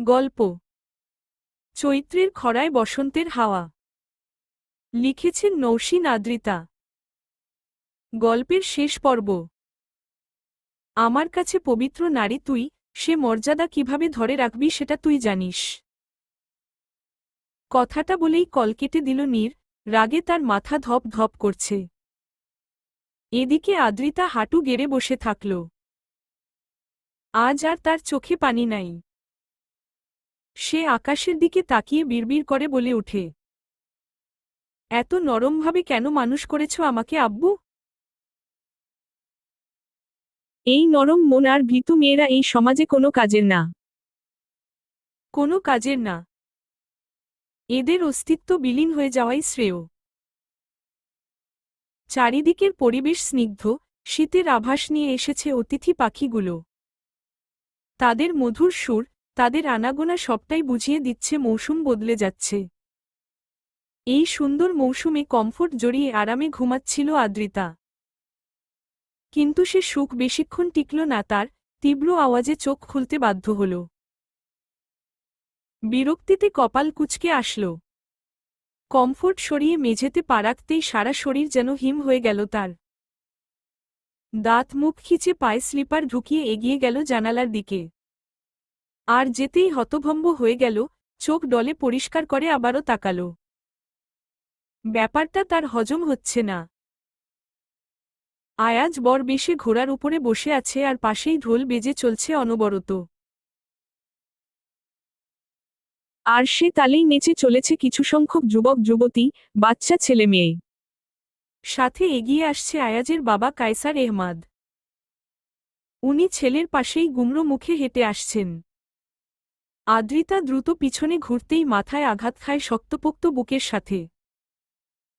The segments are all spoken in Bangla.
গল্প। চৈত্রের খরায় বসন্তের হাওয়া। লিখেছেন নৌসীন আদ্রিতা। গল্পের শেষ পর্ব। আমার কাছে পবিত্র নারী তুই, সে মর্যাদা কীভাবে ধরে রাখবি সেটা তুই জানিস। কথাটা বলেই কল কেটে দিল নীর, রাগে তার মাথা ধপ ধপ করছে। এদিকে আদ্রিতা হাঁটু গেড়ে বসে থাকল। আজ আর তার চোখে পানি নাই। সে আকাশের দিকে তাকিয়ে বিড়বিড় করে বলে ওঠে। এত নরমভাবে কেন মানুষ করেছ আমাকে, আব্বু? এই নরম মন আর ভীতু মেয়েরা এই সমাজে কোনো কাজের না। কোনো কাজের না। এদের অস্তিত্ব বিলীন হয়ে যাওয়াই শ্রেয়। চারিদিকের পরিবেশ স্নিগ্ধ, শীতের আভাস নিয়ে এসেছে অতিথি পাখিগুলো। তাদের মধুর সুর তাদের আনাগোনা সবটাই বুঝিয়ে দিচ্ছে মৌসুম বদলে যাচ্ছে। এই সুন্দর মৌসুমে কমফোর্ট জড়িয়ে আরামে ঘুমাচ্ছিল আদ্রিতা। কিন্তু সে সুখ বেশিক্ষণ টিকল না, তার তীব্র আওয়াজে চোখ খুলতে বাধ্য হল। বিরক্তিতে কপাল কুচকে আসল। কমফোর্ট সরিয়ে মেঝেতে পা রাখতেই সারা শরীর যেন হিম হয়ে গেল তার। দাঁত মুখ খিচে পায়ে স্লিপার ঢুকিয়ে এগিয়ে গেল জানালার দিকে। আর যেতেই হতভম্ব হয়ে গেল, চোখ ডলে পরিষ্কার করে আবারও তাকাল। ব্যাপারটা তার হজম হচ্ছে না। আয়াজ বর বেশে ঘোড়ার উপরে বসে আছে আর পাশেই ঢোল বেজে চলছে অনবরত। আর সে তালেই নেচে চলেছে কিছু সংখ্যক যুবক, যুবতী, বাচ্চা, ছেলে, মেয়ে। সাথে এগিয়ে আসছে আয়াজের বাবা কায়সার এহমাদ উনি ছেলের পাশেই গুমরো মুখে হেঁটে আসছেন। আদ্রিতা দ্রুত পিছনে ঘুরতেই মাথায় আঘাত খায় শক্তপোক্ত বুকের সাথে।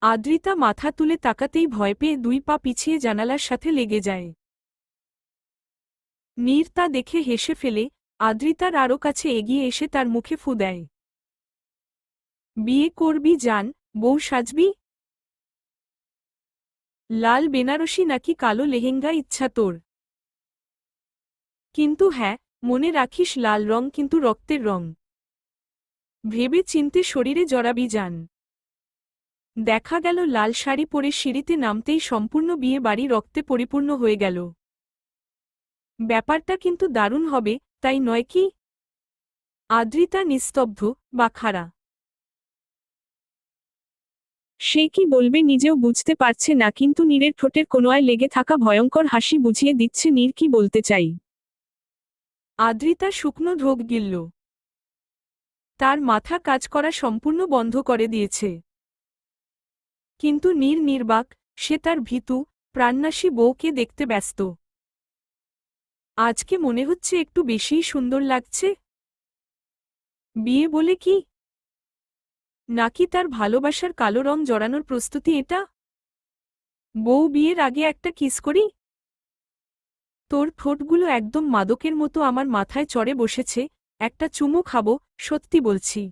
আদ্রিতা মাথা তুলে তাকাতেই ভয় পেয়ে দুই পা পিছিয়ে জানালার সাথে লেগে যায়। নীর তা দেখে হেসে ফেলে, আদ্রিতার আরও কাছে এগিয়ে এসে তার মুখে ফু দেয়। বিয়ে করবি যান বউ সাজবি? লাল বেনারসি নাকি কালো লেহেঙ্গা ইচ্ছা তোর? কিন্তু হ্যাঁ মনে রাখিস লাল রং কিন্তু রক্তের রং। ভেবে চিনতে শরীরে জড়াবি যান দেখা গেল লাল শাড়ি পরে সিঁড়িতে নামতেই সম্পূর্ণ বিয়ে বাড়ি রক্তে পরিপূর্ণ হয়ে গেল। ব্যাপারটা কিন্তু দারুণ হবে, তাই নয় কি? আদ্রিতা নিস্তব্ধ, বা খাড়া। সে কি বলবে নিজেও বুঝতে পারছে না, কিন্তু নীরের ঠোঁটের কোনোয়ায় লেগে থাকা ভয়ঙ্কর হাসি বুঝিয়ে দিচ্ছে নীর কি বলতে চাই। আদ্রিতা শুকনো ঢোক গিলল। তার মাথা কাজ করা সম্পূর্ণ বন্ধ করে দিয়েছে। কিন্তু নীর নির্বাক, সে তার ভীতু, প্রাণনাশী বউকে দেখতে ব্যস্ত। আজকে মনে হচ্ছে একটু বেশিই সুন্দর লাগছে। বিয়ে বলে কি? নাকি তার ভালোবাসার কালো রং জড়ানোর প্রস্তুতি এটা? বউ বিয়ের আগে একটা কিস করি? তোর ঠোঁটগুলো একদম মাদকের মতো আমার মাথায় চড়ে বসেছে, একটা চুমু খাব, সত্যি বলছি।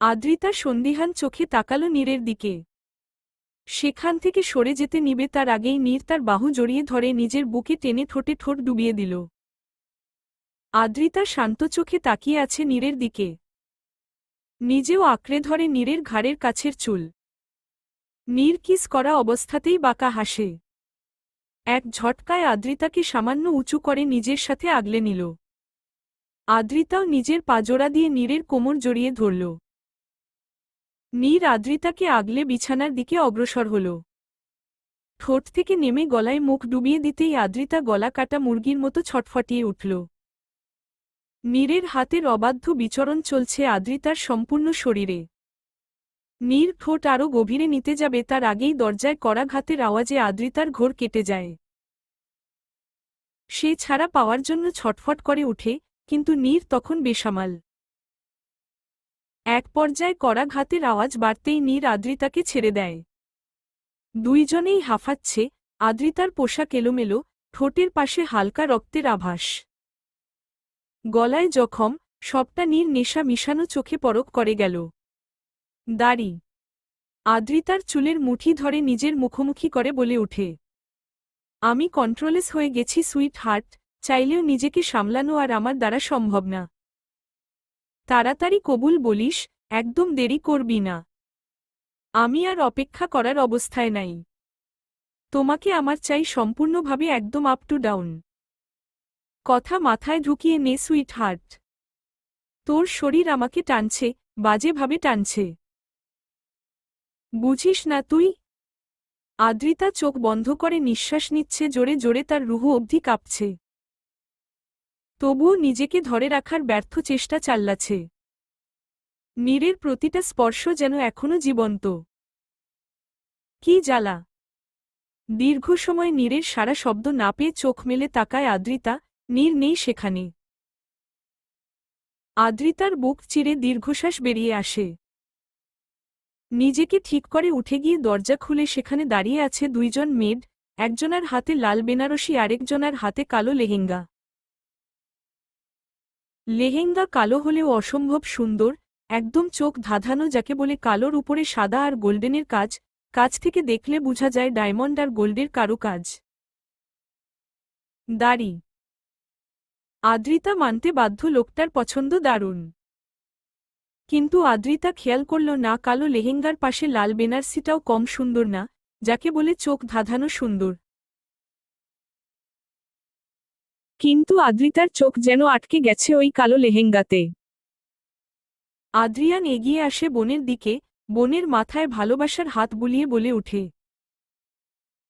আদ্রিতা সন্দিহান চোখে তাকালো নীরের দিকে। সেখান থেকে সরে যেতে নিবে তার আগেই নীর তার বাহু জড়িয়ে ধরে নিজের বুকে টেনে ঠোঁটে ঠোঁট ডুবিয়ে দিল। আদ্রিতা শান্ত চোখে তাকিয়ে আছে নীরের দিকে। নিজেও আঁকড়ে ধরে নীরের ঘাড়ের কাছের চুল। নীর কিস করা অবস্থাতেই বাঁকা হাসে। এক ঝটকায় আদ্রিতাকে সামান্য উঁচু করে নিজের সাথে আগলে নিল। আদ্রিতাও নিজের পাজোড়া দিয়ে নীরের কোমর জড়িয়ে ধরল। নীর আদ্রিতাকে আগলে বিছানার দিকে অগ্রসর হল। ঠোঁট থেকে নেমে গলায় মুখ ডুবিয়ে দিতেই আদ্রিতা গলা কাটা মুরগির মতো ছটফটিয়ে উঠল। নীরের হাতের অবাধ্য বিচরণ চলছে আদ্রিতার সম্পূর্ণ শরীরে। নীর ঠোঁট আরও গভীরে নিতে যাবে, তার আগেই দরজায় করাঘাতের আওয়াজে আদ্রিতার ঘোর কেটে যায়। সে ছাড়া পাওয়ার জন্য ছটফট করে উঠে কিন্তু নীর তখন বেসামাল। এক পর্যায়ে করাঘাতের আওয়াজ বাড়তেই নীর আদ্রিতাকে ছেড়ে দেয়। দুইজনেই হাফাচ্ছে, আদ্রিতার পোশাক এলোমেলো, ঠোঁটের পাশে হালকা রক্তের আভাস। গলায় জখম, সবটা নীর নেশা মিশানো চোখে পরক করে গেল। দাড়ি। আদ্রিতার চুলের মুঠি ধরে নিজের মুখোমুখি করে বলে উঠে আমি কন্ট্রোলেস হয়ে গেছি সুইট হার্ট চাইলেও নিজেকে সামলানো আর আমার দ্বারা সম্ভব না। তাড়াতাড়ি কবুল বলিস, একদম দেরি করবি না। আমি আর অপেক্ষা করার অবস্থায় নাই। তোমাকে আমার চাই সম্পূর্ণভাবে একদম আপ টু ডাউন কথা মাথায় ঢুকিয়ে নে সুইট হার্ট তোর শরীর আমাকে টানছে, বাজেভাবে টানছে। বুঝিস না তুই? আদ্রিতা চোখ বন্ধ করে নিঃশ্বাস নিচ্ছে জোরে জোরে তার রুহ অবধি কাঁপছে। তবুও নিজেকে ধরে রাখার ব্যর্থ চেষ্টা চাল্লাছে নীরের প্রতিটা স্পর্শ যেন এখনও জীবন্ত। কি জ্বালা! দীর্ঘ সময় নীরের সারা শব্দ না পেয়ে চোখ মেলে তাকায় আদ্রিতা নীর নেই সেখানে। আদ্রিতার বুক চিরে দীর্ঘশ্বাস বেরিয়ে আসে। নিজেকে ঠিক করে উঠে গিয়ে দরজা খুলে সেখানে দাঁড়িয়ে আছে দুইজন মেড, একজনার হাতে লাল বেনারসি আরেকজনার হাতে কালো লেহেঙ্গা। লেহেঙ্গা কালো হলেও অসম্ভব সুন্দর, একদম চোখ ধাঁধানো যাকে বলে কালোর উপরে সাদা আর গোল্ডেনের কাজ কাজ থেকে দেখলে বোঝা যায় ডায়মন্ড আর গোল্ডের কারুকাজ। দাড়ি। আদ্রিতা মানতে বাধ্য লোকটার পছন্দ দারুণ। কিন্তু আদ্রিতা খেয়াল করল না, কালো লেহেঙ্গার পাশে লাল বেনারসিটাও কম সুন্দর না, যাকে বলে চোখ ধাঁধানো সুন্দর। কিন্তু আদ্রিতার চোখ যেন আটকে গেছে ওই কালো লেহেঙ্গাতে। আদ্রিয়ান এগিয়ে আসে বোনের দিকে, বোনের মাথায় ভালোবাসার হাত বুলিয়ে বলে উঠে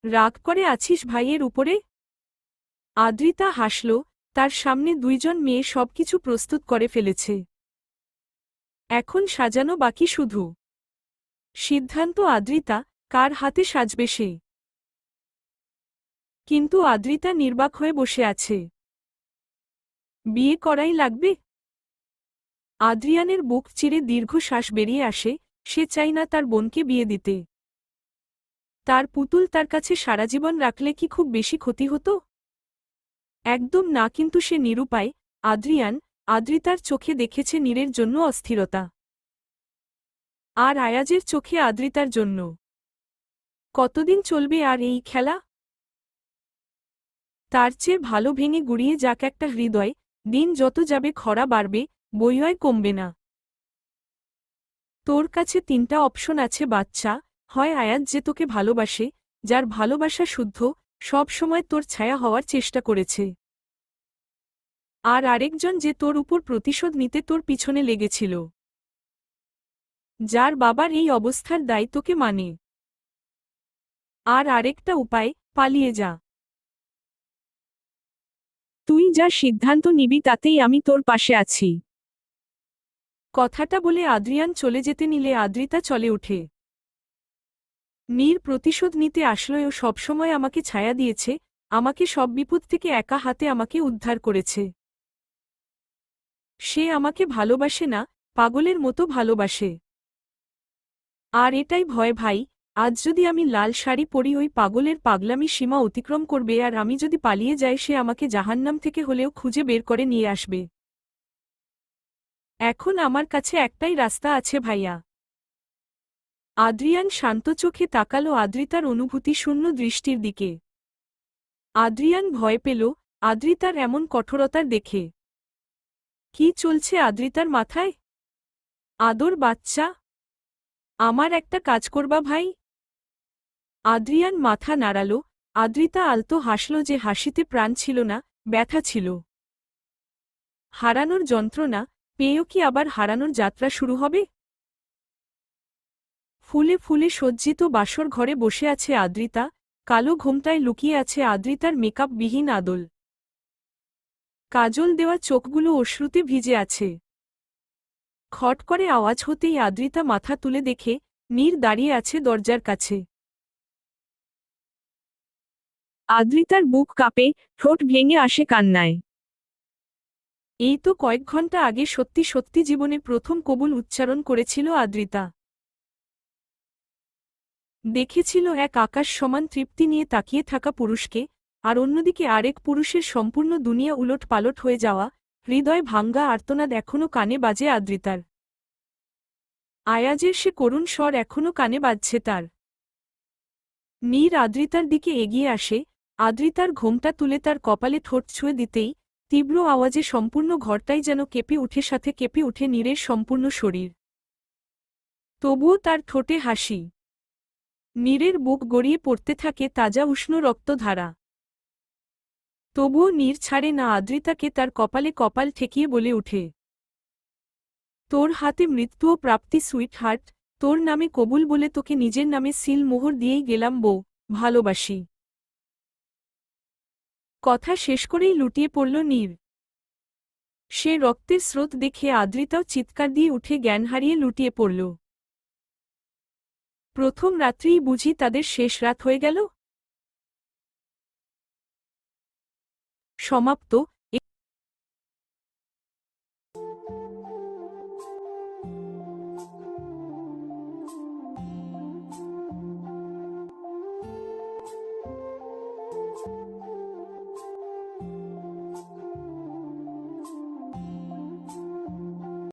রাগ করে আছিস ভাইয়ের উপরে? আদ্রিতা হাসল, তার সামনে দুইজন মেয়ে সবকিছু প্রস্তুত করে ফেলেছে। এখন সাজানো বাকি শুধু। সিদ্ধান্ত আদ্রিতা কার হাতে সাজবে সে? কিন্তু আদ্রিতা নির্বাক হয়ে বসে আছে। বিয়ে করাই লাগবে? আদ্রিয়ানের বুক চিরে দীর্ঘ শ্বাস বেরিয়ে আসে, সে চাই না তার বোনকে বিয়ে দিতে। তার পুতুল তার কাছে সারা জীবন রাখলে কি খুব বেশি ক্ষতি হতো? একদম না, কিন্তু সে নিরুপায়, আদ্রিয়ান আদ্রিতার চোখে দেখেছে নীরের জন্য অস্থিরতা। আর আয়াজের চোখে আদ্রিতার জন্য। কতদিন চলবে আর এই খেলা? তার চেয়ে ভালো ভেঙে গুড়িয়ে যাক একটা হৃদয়, দিন যত যাবে খরা বাড়বে বইয় কমবে না। তোর কাছে তিনটা অপশন আছে বাচ্চা, হয় আয়াত যে তোকে ভালোবাসে, যার ভালোবাসা শুদ্ধ সব সময় তোর ছায়া হওয়ার চেষ্টা করেছে। আর আরেকজন যে তোর উপর প্রতিশোধ নিতে তোর পিছনে লেগেছিল। যার বাবার এই অবস্থার দায়িত্বকে মানে। আর আরেকটা উপায়, পালিয়ে যা। তুই যা সিদ্ধান্ত নিবি তাতেই আমি তোর পাশে আছি। কথাটা বলে আদ্রিয়ান চলে যেতে নিলে আদ্রিতা চলে ওঠে। নীর প্রতিশোধ নিতে আসলেও সবসময় আমাকে ছায়া দিয়েছে, আমাকে সব বিপদ থেকে একা হাতে আমাকে উদ্ধার করেছে। সে আমাকে ভালোবাসে না, পাগলের মতো ভালোবাসে। আর এটাই ভয় ভাই, আজ যদি আমি লাল শাড়ি পরি ওই পাগলের পাগলামি সীমা অতিক্রম করবে আর আমি যদি পালিয়ে যাই সে আমাকে জাহান্নাম থেকে হলেও খুঁজে বের করে নিয়ে আসবে। এখন আমার কাছে একটাই রাস্তা আছে ভাইয়া। আদ্রিয়ান শান্ত চোখে তাকালো আদ্রিতার অনুভূতি শূন্য দৃষ্টির দিকে। আদ্রিয়ান ভয় পেল, আদ্রিতার এমন কঠোরতার দেখে। কি চলছে আদ্রিতার মাথায়? আদর বাচ্চা। আমার একটা কাজ করবা ভাই। আদ্রিয়ান মাথা নাড়াল। আদ্রিতা আলতো হাসল যে হাসিতে প্রাণ ছিল না, ব্যথা ছিল। হারানোর যন্ত্রণা, পেয়েও কি আবার হারানোর যাত্রা শুরু হবে? ফুলে ফুলে সজ্জিত বাসর ঘরে বসে আছে আদ্রিতা, কালো ঘোমটায় লুকিয়ে আছে আদ্রিতার মেকআপবিহীন আদল। কাজল দেওয়া চোখগুলো অশ্রুতে ভিজে আছে। খট করে আওয়াজ হতেই আদ্রিতা মাথা তুলে দেখে নীর দাঁড়িয়ে আছে দরজার কাছে। আদ্রিতার বুক কাঁপে, ঠোঁট ভেঙে আসে কান্নায়। এই তো কয়েক ঘণ্টা আগে সত্যি সত্যি জীবনে প্রথম কবুল উচ্চারণ করেছিল আদ্রিতা। দেখেছিল এক আকাশ সমান তৃপ্তি নিয়ে তাকিয়ে থাকা পুরুষকে আর অন্যদিকে আরেক পুরুষের সম্পূর্ণ দুনিয়া উলট পালট হয়ে যাওয়া, হৃদয় ভাঙ্গা আর্তনাদ এখনও কানে বাজে আদ্রিতার। আয়াজের সে করুণ স্বর এখনও কানে বাজছে তার। নীর আদ্রিতার দিকে এগিয়ে আসে, আদ্রিতার ঘোমটা তুলে তার কপালে ঠোঁট ছুঁয়ে দিতেই, তীব্র আওয়াজে সম্পূর্ণ ঘরটাই যেন কেঁপে উঠে সাথে কেঁপে উঠে নীরের সম্পূর্ণ শরীর। তবুও তার ঠোঁটে হাসি। নীরের বুক গড়িয়ে পড়তে থাকে তাজা উষ্ণ রক্তধারা। তবুও নীর ছাড়ে না আদ্রিতাকে তার কপালে কপাল ঠেকিয়ে বলে উঠে তোর হাতে মৃত্যু ও প্রাপ্তি সুইট হার্ট তোর নামে কবুল বলে তোকে নিজের নামে সিল মোহর দিয়েই গেলাম বউ, ভালোবাসি কথা শেষ করেই লুটিয়ে পড়ল নীর। সে রক্তের স্রোত দেখে আদ্রিতাও চিৎকার দিয়ে উঠে জ্ঞান হারিয়ে লুটিয়ে পড়ল। প্রথম রাত্রিই বুঝি তাদের শেষ রাত হয়ে গেল? সমাপ্ত